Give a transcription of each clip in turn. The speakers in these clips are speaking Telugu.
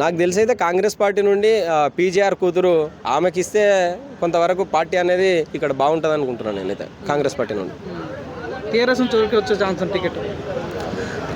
నాకు తెలిసి అయితే కాంగ్రెస్ పార్టీ నుండి పీజీఆర్ కూతురు ఆమెకి ఇస్తే కొంతవరకు పార్టీ అనేది ఇక్కడ బాగుంటుంది అనుకుంటున్నాను నేనైతే కాంగ్రెస్ పార్టీ నుండి. టీఆర్ఎస్ నుంచి వచ్చే ఛాన్స్ టికెట్?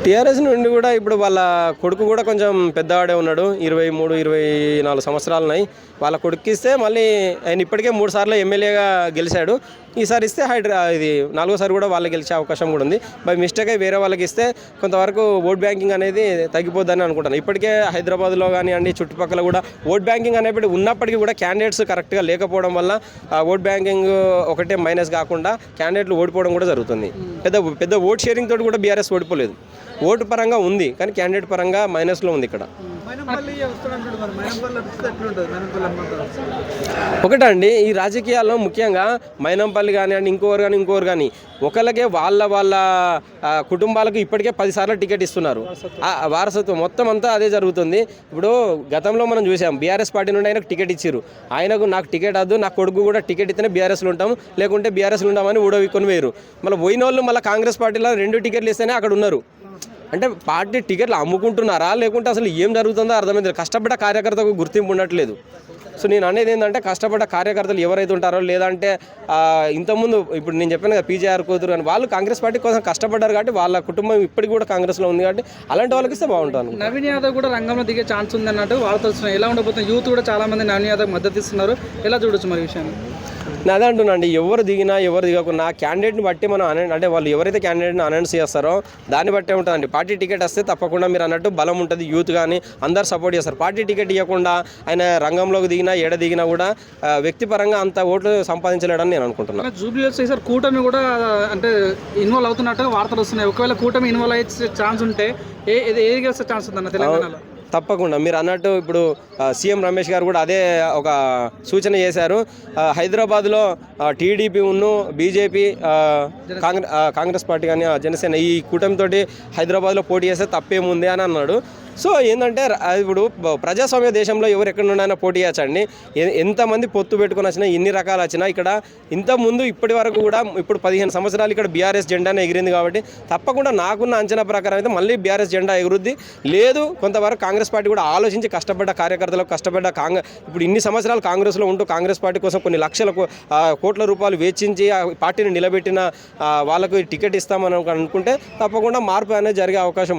టీఆర్ఎస్ నుండి కూడా ఇప్పుడు వాళ్ళ కొడుకు కూడా కొంచెం పెద్దవాడే ఉన్నాడు. ఇరవై మూడు ఇరవై నాలుగు సంవత్సరాలు ఉన్నాయి వాళ్ళ కొడుకు ఇస్తే మళ్ళీ ఆయన ఇప్పటికే మూడు సార్లు ఎమ్మెల్యేగా గెలిచాడు. ఈసారి ఇస్తే హైడ్రా ఇది నాలుగోసారి కూడా వాళ్ళు గెలిచే అవకాశం కూడా ఉంది. బై మిస్టేక్ అయి వేరే వాళ్ళకి ఇస్తే కొంతవరకు ఓట్ బ్యాంకింగ్ అనేది తగ్గిపోద్దని అనుకుంటాను ఇప్పటికే హైదరాబాద్లో కానివ్వండి చుట్టుపక్కల కూడా ఓట్ బ్యాంకింగ్ అనేది ఉన్నప్పటికీ కూడా క్యాండిడేట్స్ కరెక్ట్గా లేకపోవడం వల్ల ఓట్ బ్యాంకింగ్ ఒకటే మైనస్ కాకుండా క్యాండిడేట్లు ఓడిపోవడం కూడా జరుగుతుంది. పెద్ద పెద్ద ఓట్ షేరింగ్ తోటి కూడా బీఆర్ఎస్ ఓడిపోలేదు. ఓటు పరంగా ఉంది కానీ క్యాండిడేట్ పరంగా మైనస్లో ఉంది ఇక్కడ. ఒకటండి ఈ రాజకీయాల్లో ముఖ్యంగా మైనంపల్లి కానివ్వండి ఇంకోరు కానీ ఇంకోరు కానీ ఒకళ్ళకే వాళ్ళ వాళ్ళ కుటుంబాలకు ఇప్పటికే పదిసార్లు టికెట్ ఇస్తున్నారు. ఆ వారసత్వం మొత్తం అంతా అదే జరుగుతుంది. ఇప్పుడు గతంలో మనం చూసాం బీఆర్ఎస్ పార్టీ నుండి ఆయనకు టికెట్ ఇచ్చారు ఆయనకు నాకు టికెట్ వద్దు నా కొడుకు కూడా టికెట్ ఇస్తేనే బీఆర్ఎస్లో ఉంటాం లేకుంటే బీఆర్ఎస్లో ఉంటామని ఊడవికొని వేరు మళ్ళీ పోయిన వాళ్ళు మళ్ళీ కాంగ్రెస్ పార్టీలో రెండు టికెట్లు ఇస్తేనే అక్కడ ఉన్నారు. అంటే పార్టీ టికెట్లు అమ్ముకుంటున్నారా? లేకుంటే అసలు ఏం జరుగుతుందో అర్థమైంది కష్టపడ్డ కార్యకర్తకు గుర్తింపు ఉండట్లేదు సో నేను అనేది ఏంటంటే కష్టపడ్డ కార్యకర్తలు ఎవరైతే ఉంటారో లేదంటే ఇంతకుముందు ఇప్పుడు నేను చెప్పాను కదా పీజేఆర్ కూతురు అని వాళ్ళు కాంగ్రెస్ పార్టీ కోసం కష్టపడ్డారు కాబట్టి వాళ్ళ కుటుంబం ఇప్పటికి కూడా కాంగ్రెస్లో ఉంది కాబట్టి అలాంటి వాళ్ళకి ఇస్తే బాగుంటాను నవీన్ యాదవ్ కూడా రంగంలో దిగే ఛాన్స్ ఉంది అన్నట్టు వార్తలు వస్తున్నాయి. ఎలా ఉండబోతుంది? యూత్ కూడా చాలామంది నవీన్ యాదవ్ మద్దతు ఇస్తున్నారు. ఎలా చూడొచ్చు మరి విషయాన్ని? నేను అదే అంటున్నాండి ఎవరు దిగినా ఎవరు దిగకున్నా క్యాండిడేట్ని బట్టి మనం అనే అంటే వాళ్ళు ఎవరైతే క్యాండిడేట్ని అనౌన్స్ చేస్తారో దాన్ని బట్టే ఉంటుందండి. పార్టీ టికెట్ వస్తే తప్పకుండా మీరు అన్నట్టు బలం ఉంటుంది యూత్ కానీ అందరు సపోర్ట్ చేస్తారు. పార్టీ టికెట్ ఇవ్వకుండా ఆయన రంగంలోకి దిగినా ఎడ దిగినా కూడా వ్యక్తిపరంగా అంత ఓట్లు సంపాదించలేడని నేను అనుకుంటున్నాను జూబ్లీస్ ఈసారి కూటమి కూడా అంటే ఇన్వాల్వ్ అవుతున్నట్టుగా వార్తలు వస్తున్నాయి. ఒకవేళ కూటమి ఇన్వాల్వ్ అయ్యే ఛాన్స్ ఉంటే ఏ ఏది ఏది గెలిచే ఛాన్స్ ఉందన్న తెలంగాణలో? తప్పకుండా. మీరు అన్నట్టు ఇప్పుడు సీఎం రమేష్ గారు కూడా అదే ఒక సూచన చేశారు. హైదరాబాద్లో టీడీపీ ఉన్ను బీజేపీ కాంగ్రెస్ కాంగ్రెస్ పార్టీ కానీ ఆ, జనసేన ఈ కూటమితోటి హైదరాబాద్లో పోటీ చేస్తే తప్పేముంది అని అన్నాడు. సో ఏంటంటే ఇప్పుడు ప్రజాస్వామ్య దేశంలో ఎవరు ఎక్కడ నుండైనా పోటీ చేయచ్చండి ఎంతమంది పొత్తు పెట్టుకుని వచ్చినా ఎన్ని రకాలు వచ్చినా ఇక్కడ ఇంతకుముందు ముందు ఇప్పటి వరకు కూడా ఇప్పుడు పదిహేను సంవత్సరాలు ఇక్కడ బీఆర్ఎస్ జెండానే ఎగిరింది కాబట్టి తప్పకుండా నాకున్న అంచనా ప్రకారం అయితే మళ్ళీ బీఆర్ఎస్ జెండా ఎగురుద్ది లేదు కొంతవరకు కాంగ్రెస్ పార్టీ కూడా ఆలోచించి కష్టపడ్డ కార్యకర్తలకు కష్టపడ్డ కాంగ్రెస్ ఇప్పుడు ఇన్ని సంవత్సరాలు కాంగ్రెస్లో ఉంటూ కాంగ్రెస్ పార్టీ కోసం కొన్ని లక్షల కోట్ల రూపాయలు వేచించి ఆ పార్టీని నిలబెట్టిన వాళ్ళకు టికెట్ ఇస్తామని అనుకుంటే తప్పకుండా మార్పు అనేది జరిగే అవకాశం ఉంది.